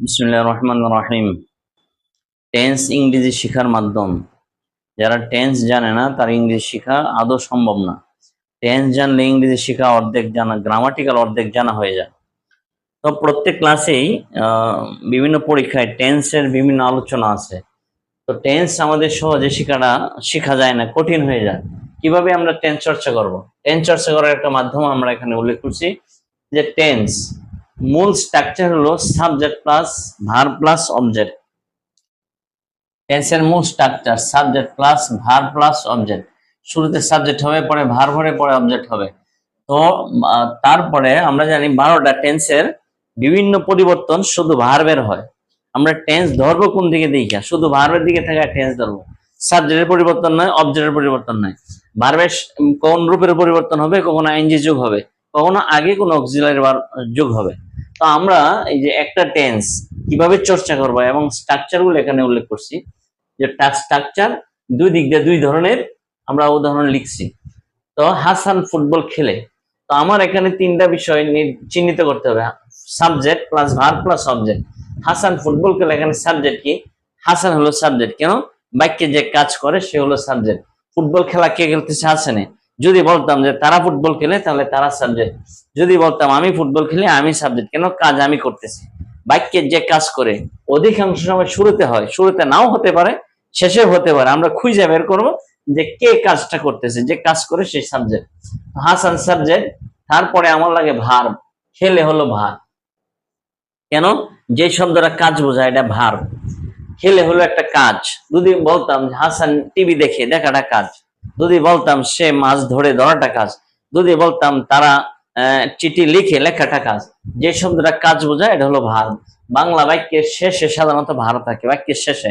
বিসমুল্লাহ রহমান রহিম। টেন্স ইংরেজি শেখার মাধ্যম। যারা টেন্স জানে না, তার ইংরেজি শেখা আদৌ সম্ভব না। টেন্স জানলে ইংরেজি শেখা অর্ধেক জানা গ্রামাটিক্যাল অর্ধেক জানা হয়ে যায়। তো প্রত্যেক ক্লাসেই বিভিন্ন পরীক্ষায় টেন্সের বিভিন্ন আলোচনা আছে। তো টেন্স আমাদের সহজে শেখাটা শেখা যায় না, কঠিন হয়ে যায়। কীভাবে আমরা টেন্স চর্চা করব? টেন্স চর্চা করার একটা মাধ্যম আমরা এখানে উল্লেখ করছি যে টেন্স মূল স্ট্রাকচার হলো subject plus verb plus object টেন্সের মূল structure subject plus verb plus object শুরুতে সাবজেক্ট হবে, পরে ভার ভরে পরে অবজেক্ট হবে। তো তারপরে আমরা জানি বারোটা টেন্সের বিভিন্ন পরিবর্তন শুধু ভার্বের হয়। আমরা টেন্স ধরবো কোন দিকে দেখা শুধু ভার্বের দিকে থেকে টেন্স ধরবো। সাবজেক্টের পরিবর্তন নয় অবজেক্টের পরিবর্তন নয়। ভার্বের কোন রূপের পরিবর্তন হবে? কখনো আইনজি যুগ হবে। কখনো আগে কোনো অক্সিলারি যুগ হবে। তো আমরা এই যে একটা টেন্স কীভাবে চর্চা করব এবং স্ট্রাকচারগুলো এখানে উল্লেখ করছি, যে স্ট্রাকচার দুই দিক দিয়ে দুই ধরনের আমরা উদাহরণ লিখছি। তো হাসান ফুটবল খেলে। তো আমার এখানে তিনটা বিষয় চিহ্নিত করতে হবে। Subject plus verb plus object Hasan football খেলে এখানে সাবজেক্ট কি? হাসান হলো সাবজেক্ট কেন? বাক্যে যে কাজ করে সে হলো সাবজেক্ট ফুটবল খেলা কে খেলতেছে হাসানে? যদি বলতাম যে তারা ফুটবল খেলে, তাহলে তারা সাবজেক্ট যদি বলতাম আমি ফুটবল খেলে, আমি সাবজেক্ট কেন? কাজ আমি করতেছি। বাক্যের যে কাজ করে, অধিকাংশ সময় শুরুতে হয়, শুরুতে নাও হতে পারে শেষে হতে পারে। আমরা খুঁজে বের করব যে কে কাজটা করতেছে, যে কাজ করে সেই সাবজেক্ট হাসান সাবজেক্ট তারপরে আমার লাগে ভার খেলে হলো ভার। কেন? যে শব্দটা কাজ বোঝায়, এটা ভার খেলে হলো একটা কাজ। যদি বলতাম হাসান টিভি দেখে দেখাটা কাজ। যদি বলতাম সে মাছ ধরে ধরাটা কাজ, যদি বলতাম তারা চিঠি লিখে লেখাটা কাজ, যে শব্দটা কাজ বোঝায়, এটা হলো ভার বাংলা বাক্যের শেষে সাধারণত ভার থাকে, বাক্যের শেষে।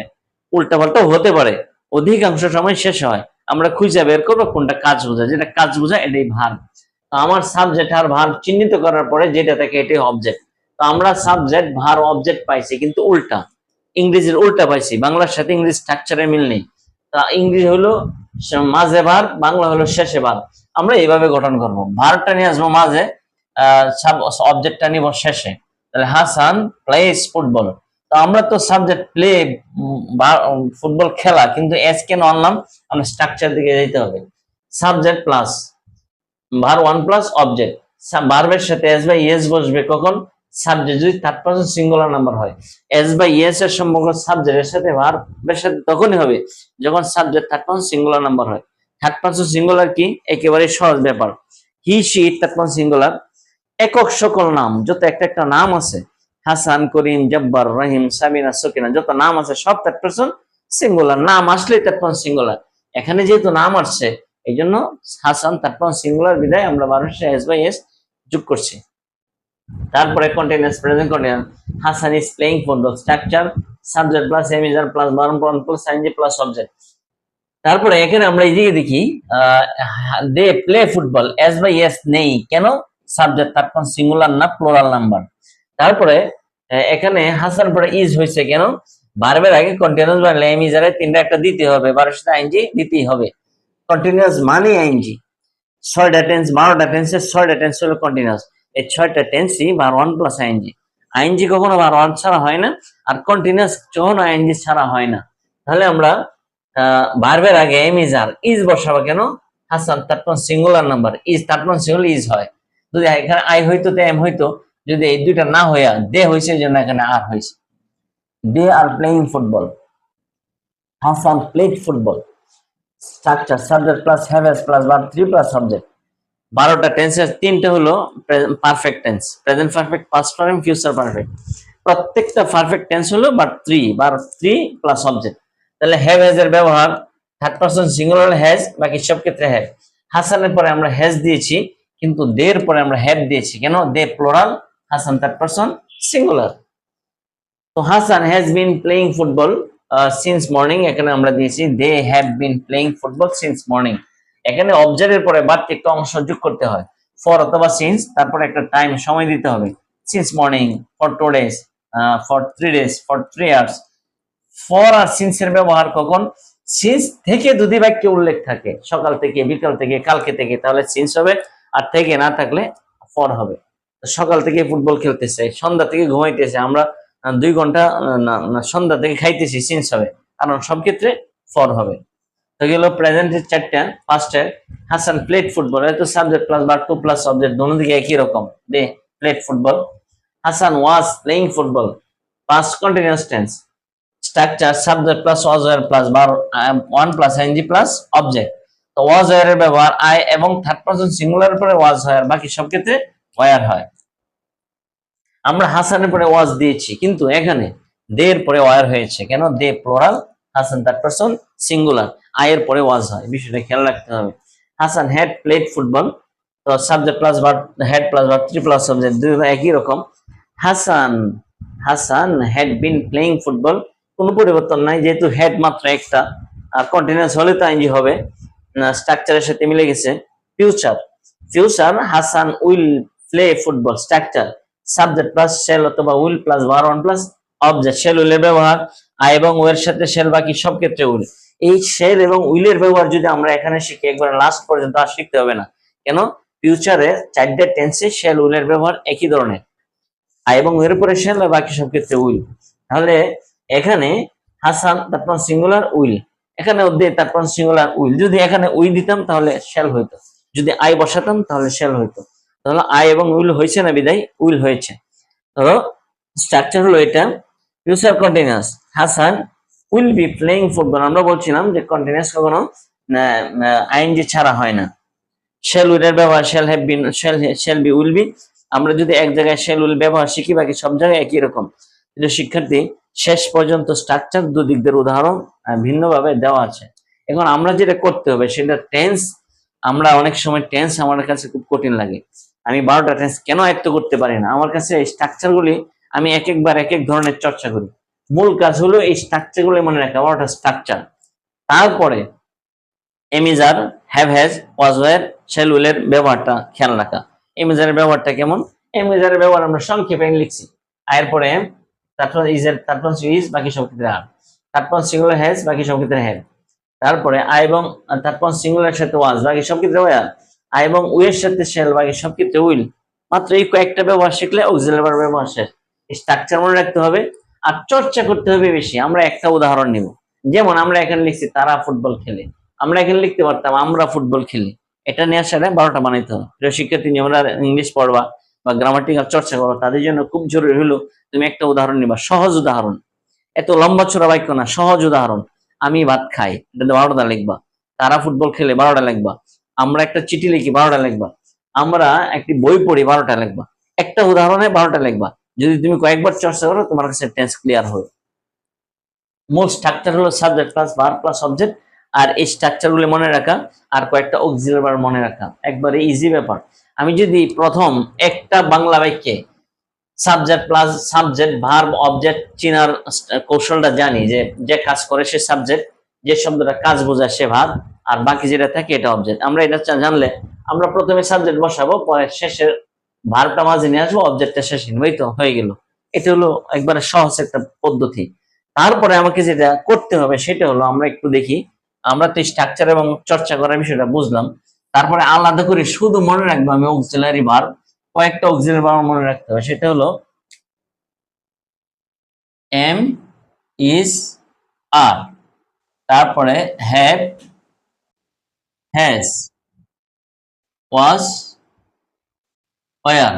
উল্টা পাল্টাও হতে পারে, অধিকাংশ সময় শেষ হয়। আমরা খুঁজে বের করব কোনটা কাজ বোঝায়, যেটা কাজ বোঝায়, এটাই ভার তো আমার সাবজেক্ট আর ভার চিহ্নিত করার পরে যেটা থাকে, এটাই অবজেক্ট তো আমরা সাবজেক্ট ভার অবজেক্ট পাইছি, কিন্তু উল্টা। ইংরেজির উল্টা পাইছি, বাংলার সাথে ইংরেজি স্ট্রাকচারে মিল নেই। তা ইংরেজি হলো মাঝে ভার বাংলা হলো শেষে ভার আমরা এইভাবে গঠন করব। ভারটা নিয়ে আসব মাঝে অবজেক্টটা নিব শেষে। তাহলে হাসান প্লেস ফুটবল তো আমরা তো সাবজেক্ট প্লে ফুটবল খেলা, কিন্তু এস কেন আনলাম, আমরা স্ট্রাকচার দিকে যেতে হবে। Subject plus verb one plus object ভার্বের সাথে এস বাই ইয়েস বসবে কখন? সাবজেক্ট যদি থার্ড পার্সন সিঙ্গুলার নাম্বার হয় এস বাই ইয়েস এর সম্পর্ক সাবজেক্টের সাথে ভার্বের সাথে তখনই হবে যখন subject third person singular number হয়। থার্ড পার্সন সিঙ্গুলার কি? একেবারে সহজ ব্যাপার। He she third person singular একক সকল নাম, যত একটা একটা নাম আছে, হাসান, করিম, জব্বার, রহিম সাবিনা সকিনা, যত নাম আছে, সব থার্ড পার্সন সিঙ্গুলার নাম আসলে থার্ড পার্সন সিঙ্গুলার এখানে যেহেতু নাম আসছে এই জন্য হাসান থার্ড পার্সন সিঙ্গুলার বিদায় আমরা বারোশো এস বাই এস যোগ করছি। তারপরে continuous present continuous Hasan is playing football structure subject plus am is are plus বারণ প্রন প্লাস আইনজি প্লাস অবজেক্ট তারপরে এখানে আমরা এইদিকে দেখি they play football S by ES নেই। কেন? সাবজেক্ট তার কোন সিঙ্গুলার না প্লোরাল নাম্বার তারপরে এখানে হাসান পরে ইজ হয়েছে কেন? বারবার আগে কন্টিনিউয়াস বা লেমিজারে তিনটা একটা দিতে হবে। বারোর সাথে আইনজি দিতেই হবে। কন্টিনিউয়াস মানে আইনজি ছয়টা টেন্স বারোটা টেন্সের ছয়টা টেন্স হলো কন্টিনিউয়াস এই ছয়টা টেন্সই বার ওয়ান প্লাস আইনজি আইনজি কখনো বার ওয়ান ছাড়া হয় না, আর কন্টিনিউয়াস কখনো আইনজি ছাড়া হয় না। তাহলে আমরা বারবার আগে এম ইজ আর ইজ বসাবো কেন? হাসান তারপর সিঙ্গুলার নাম্বার ইজ তারপর সিঙ্গুলার ইজ হয়। যদি এখানে আই হইতো, তো এম হইতো, যদি এই দুইটা না হইয়া, দে হয়েছে জন্য এখানে আর হয়েছে they are playing football Hasan played football structure subject plus have has plus bar three plus subject বারোটা টেন্সের তিনটে হলো perfect tense present perfect past perfect future perfect প্রত্যেকটা পারফেক্ট টেন্স হলো বাট থ্রি বার থ্রি প্লাস অবজেক্ট তাহলে have has এর ব্যবহার থার্ড পার্সন সিঙ্গুলার হ্যাজ বাকি সব ক্ষেত্রে হ্যাভ হাসানের পরে আমরা হ্যাজ দিয়েছি, কিন্তু দের পরে আমরা হ্যাভ দিয়েছি। কেন? They plural Hasan third person singular তো Hasan has been playing football since morning এখানে আমরা দিয়েছি they have been playing football since morning এখানে অবজেক্টের পরে বাড়তি একটা অংশ যোগ করতে হয়। ফর অথবা সিন্স তারপরে একটা টাইম সময় দিতে হবে। Since morning for two days for three days for three hours for R since এর ব্যবহার কখন? সিন্স থেকে যদি বাক্যে উল্লেখ থাকে, সকাল থেকে, বিকাল থেকে, কালকে থেকে, তাহলে সিন্স হবে। আর থেকে না থাকলে ফর হবে। সকাল থেকে ফুটবল খেলতেছে, সন্ধ্যা থেকে ঘুমাইতেছে, আমরা দুই ঘণ্টা সন্ধ্যা থেকে খাইতেছি চেঞ্জ হবে। কারণ সব ক্ষেত্রে ফর হবে। তো গেল প্রেজেন্টের চারটা ফার্স্টে হাসান প্লেট ফুটবল তো subject plus verb two plus subject দোনো দিকে একই রকম, they played football Hasan was playing football past continuous tense structure subject plus was were plus bar one plus ing plus object তো ওয়াজ ওয়ার এর ব্যবহার I এবং third person singular পরে ওয়াজ আর বাকি সব ক্ষেত্রে ওয়ার হয়। আমরা হাসানের পরে ওয়াজ দিয়েছি, কিন্তু এখানে দে এর পরে ওয়ার হয়েছে, কেন? They plural Hasan third person singular আয়ের পরে ওয়াজ হয় বিষয়টা খেয়াল রাখতে হবে। হাসান হ্যাড প্লেড ফুটবল তো subject plus verb had plus verb three plus subject দুই একই রকম। Hasan Hasan had been playing football কোনো পরিবর্তন নাই, যেহেতু হেড মাত্র একটা, আর কন্টিনিউয়াস হলে তো আইনজি হবে। স্ট্রাকচারের সাথে মিলে গেছে। Future future Hasan will play football structure subject plus shall অথবা will plus verb one plus object shall উইলের ব্যবহার। আই এবং ওয়ের সাথে শেল বাকি সব ক্ষেত্রে উইল এই শেল এবং উইলের ব্যবহার যদি আমরা এখানে শিখি, একবার লাস্ট পর্যন্ত আর শিখতে হবে না। কেন? ফিউচারে চারটে টেন্সে শেল, উইলের ব্যবহার একই ধরনের। আই এবং এর পরে শেল বাকি সব ক্ষেত্রে উইল। তাহলে এখানে হাসান, তারপর সিঙ্গুলার উইল। এখানে দে তারপর সিঙ্গুলার উইল। যদি এখানে উই দিতাম, তাহলে শেল হইতো। যদি আই বসাতাম, তাহলে শেল হইতো। তাহলে আই এবং উইল হয়েছে না বিদায়? উইল হয়েছে। ধরো স্ট্রাকচার হলো এটা। Future continuous Hasan will be playing football আমরা বলছিলাম যে কন্টিনিউয়াস কখনো আইএনজি ছাড়া হয় না। শেল উইলের ব্যবহার shall have been shall shall be will be আমরা যদি এক জায়গায় শেল উইল ব্যবহার শিখি, বাকি সব জায়গায় একই রকম। কিন্তু শিক্ষার্থী, শেষ পর্যন্ত স্ট্রাকচার দুদিকদের উদাহরণ ভিন্নভাবে দেওয়া আছে। এখন আমরা যেটা করতে হবে, সেটা টেন্স আমরা অনেক সময় টেন্স আমার কাছে খুব কঠিন লাগে। আমি বারোটা টেন্স কেন আয়ত্ত করতে পারি না? আমার কাছে এই স্ট্রাকচার গুলি আমি এক একবার এক এক ধরনের চর্চা করি। মূল কাজ হলো এই স্ট্রাকচার গুলি মনে রাখা বারোটা স্ট্রাকচার তারপরে am is are have has was were shall উইলের ব্যবহারটা খেয়াল রাখা। এমিজারের ব্যবহারটা কেমন? এমিজারের ব্যবহার আমরা সংক্ষেপে লিখছি। আয়ের পরে তারপর ইজের তারপর ইজ বাকি সব ক্ষেত্রে আর তারপর সিঙ্গুলার হ্যাজ বাকি সব ক্ষেত্রে হ্যাভ তারপরে আই এবং তারপর সিঙ্গুলার সাথে ওয়াজ বাকি সব ক্ষেত্রে ওয়ার আই এবং উইয়ের সাথে শেল বাকি সব ক্ষেত্রে উইল মাত্র এই কয়েকটা ব্যবহার শিখলে অক্সিলারি ব্যবহার শেষ। স্ট্রাকচার মনে রাখতে হবে আর চর্চা করতে হবে বেশি। আমরা একটা উদাহরণ নিব। যেমন আমরা এখানে লিখছি, তারা ফুটবল খেলে। আমরা এখানে লিখতে পারতাম, আমরা ফুটবল খেলি। এটা নিয়ে আসারে বারোটা বানাইতে হবে। প্রিয় শিক্ষার্থী আমরা ইংলিশ পড়বা বা গ্রামাটিক্যাল চর্চা করবা, তাদের জন্য খুব জরুরি হলো তুমি একটা উদাহরণ নিবা, সহজ উদাহরণ। এত লম্বা চোরা বাক্য না, সহজ উদাহরণ। আমি ভাত খাই এটা বারোটা লিখবা। তারা ফুটবল খেলে, বারোটা লিখবা। আমরা একটা চিঠি লিখি, বারোটা লিখবা। আমরা একটি বই পড়ি, বারোটা লিখবা। একটা উদাহরণে বারোটা লিখবা। যদি তুমি কয়েকবার চর্চা করো, তোমার কাছে টেন্স ক্লিয়ার হবে। মূল স্ট্রাকচার হলো সাবজেক্ট প্লাস বার প্লাস অবজেক্ট আর এই স্ট্রাকচারগুলো মনে রাখা, আর কয়েকটা অক্সিলারি মনে রাখা। একবারে ইজি ব্যাপার। আমি যদি প্রথম একটা বাংলা বাক্যে subject plus subject verb object চিনার কৌশলটা জানি যে যে কাজ করে সে সাবজেক্ট যে শব্দটা কাজ বোঝায় সে ভার্ব আর বাকি যেটা থাকে এটা অবজেক্ট আমরা এটা জানলে আমরা প্রথমে সাবজেক্ট বসাবো, পরে শেষের ভার্বটা মাঝে নিয়ে আসব অবজেক্টটা শেষে নেব তো হয়ে গেল। এটা হলো একবারে সহজ একটা পদ্ধতি। তারপরে আমাকে যেটা করতে হবে সেটা হলো, আমরা একটু দেখি। আমরা তো স্ট্রাকচার এবং চর্চা করার বিষয়টা বুঝলাম। তারপরে আলাদা করে শুধু মনে রাখব আমি অক্সিলারি ভার্ব কয়েকটা অক্সিলারি ভার্ব মনে রাখতে হবে। সেটা হলো এম ইজ আর তারপরে have has was were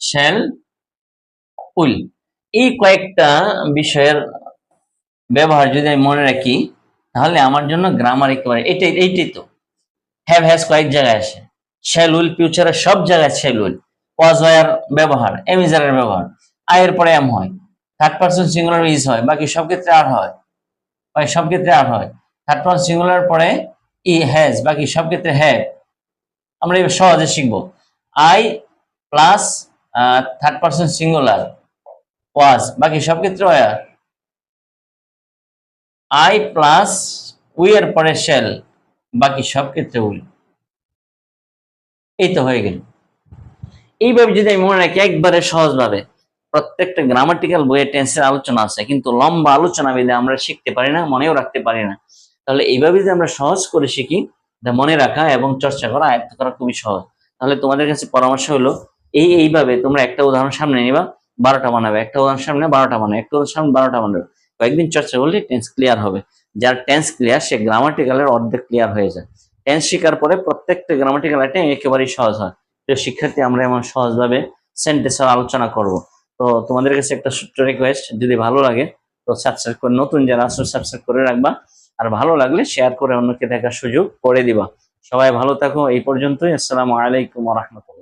shall will এই কয়েকটা বিষয়ের ব্যবহার যদি আমি মনে রাখি, তাহলে আমার জন্য গ্রামার একেবারে এটাই, এইটাই তো। হ্যাভ হ্যাজ কয়েক জায়গায় আসে শ্যাল উইল ফিউচারে সব জায়গায় শ্যাল উইল ওয়াজ ওয়ার ব্যবহার এমিজারের ব্যবহার। আয়ের পরে এম হয়। থার্ড পার্সন সিঙ্গুলার ইজ হয়। বাকি সব ক্ষেত্রে আর হয়। সব ক্ষেত্রে আর হয়। থার্ড পার্সন সিঙ্গুলার পরে ই হ্যাজ বাকি সব ক্ষেত্রে হ্যাভ আমরা সহজে শিখব। I plus third person singular was বাকি সব ক্ষেত্রে ওয়ার আই প্লাস উই এর পরে শেল বাকি সব ক্ষেত্রে উইল এই তো হয়ে গেল। এইভাবে যদি আমি মনে রাখি, একবারে সহজভাবে প্রত্যেকটা গ্রামাটিক্যাল বইয়ের টেন্সের আলোচনা আছে, কিন্তু লম্বা আলোচনা বিধে আমরা শিখতে পারি না, মনেও রাখতে পারি না। তাহলে এইভাবে যদি আমরা সহজ করে শিখি মনে রাখা এবং চর্চা করা, আয়ত্ত করা খুবই সহজ। তাহলে তোমাদের কাছে পরামর্শ হলো, এই এইভাবে তোমরা একটা উদাহরণ সামনে নিবা, বারোটা বানাবে। একটা উদাহরণ সামনে বারোটা বানাবে, একটা উদাহরণ সামনে বারোটা বানাবে। কয়েকদিন চর্চা করলে টেন্স ক্লিয়ার হবে। যার টেন্স ক্লিয়ার সে গ্রামাটিক্যালের অর্ধেক ক্লিয়ার হয়ে যায়। টেন্স শেখার পরে প্রত্যেকটা গ্রামাটিক্যাল আইটেম একেবারেই সহজ হয়। তো শিক্ষার্থী, আমরা এমন সহজভাবে সেন্টেন্সের আলোচনা করব। তো তোমাদের কাছে একটা ছোট্ট রিকোয়েস্ট যদি ভালো লাগে, তো সাবস্ক্রাইব করে নতুন যারা আসো সাবস্ক্রাইব করে রাখবা। আর ভালো লাগলে শেয়ার করে অন্যকে দেখার সুযোগ করে দিবা। সবাই ভালো থাকো, এই পর্যন্তই। আসসালামু আলাইকুম রহমতুল্লাহ।